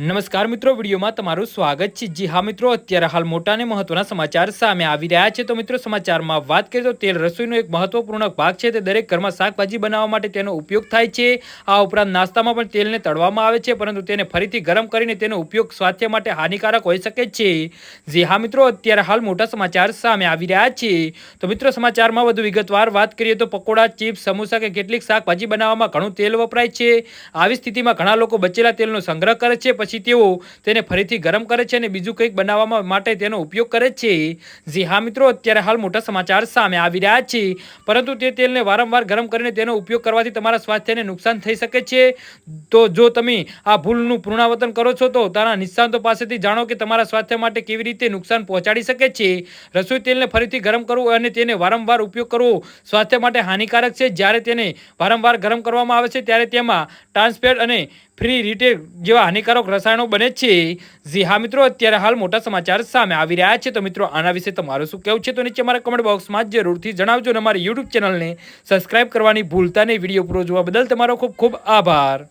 નમસ્કાર મિત્રો, વિડીયોમાં તમારું સ્વાગત છે. જી હા મિત્રો, અત્યારે હાલ મોટા અને મહત્વના સમાચાર સામે આવી રહ્યા છે. તો મિત્રો, સમાચારમાં વાત કરીએ તો તેલ રસોઈનો એક મહત્વપૂર્ણ ભાગ છે. તે દરેક ઘરમાં શાકભાજી બનાવવા માટે તેનો ઉપયોગ થાય છે. આ ઉપરાંત નાસ્તામાં પણ તેલને તળવામાં આવે છે, પરંતુ તેને ફરીથી ગરમ કરીને તેનો ઉપયોગ સ્વાસ્થ્ય માટે હાનિકારક હોઈ શકે છે. જી હા મિત્રો, અત્યારે હાલ મોટા સમાચાર સામે આવી રહ્યા છે. તો મિત્રો, સમાચારમાં વધુ વિગતવાર વાત કરીએ તો પકોડા, ચિપ્સ, સમોસા કે કેટલીક શાકભાજી બનાવવામાં ઘણું તેલ વપરાય છે. આવી સ્થિતિમાં ઘણા લોકો બચેલા તેલનો સંગ્રહ કરે છે. પછી તેઓ તેને ફરીથી ગરમ કરે છે અને બીજું કંઈક બનાવવા માટે તેનો ઉપયોગ કરે છે. જી હા મિત્રો, અત્યારે હાલ મોટા સમાચાર સામે આવી રહ્યા છે. પરંતુ તે તેલને વારંવાર ગરમ કરીને તેનો ઉપયોગ કરવાથી તમારા સ્વાસ્થ્યને નુકસાન થઈ શકે છે. તો જો તમે આ ભૂલનું પુનરાવર્તન કરો છો, તો તારા નિષ્ણાંતો પાસેથી જાણો કે તમારા સ્વાસ્થ્ય માટે કેવી રીતે નુકસાન પહોંચાડી શકે છે. રસોઈ તેલને ફરીથી ગરમ કરવું અને તેને વારંવાર ઉપયોગ કરવો સ્વાસ્થ્ય માટે હાનિકારક છે. જ્યારે તેને વારંવાર ગરમ કરવામાં આવે છે, ત્યારે તેમાં ટ્રાન્સપેટ અને ફ્રી રીટેક જેવા હાનિકારક રસાયણો બને છે. જી હા મિત્રો, અત્યારે હાલ મોટા સમાચાર સામે આવી રહ્યા છે. તો મિત્રો, આના વિશે તમારું શું કહેવું છે? તો નીચે અમારા કમેન્ટ બોક્સમાં જરૂરથી જણાવજો અને અમારી યુટ્યુબ ચેનલને સબસ્ક્રાઇબ કરવાની ભૂલતા નહીં. વીડિયો પૂરો જોવા બદલ તમારો ખૂબ ખૂબ આભાર.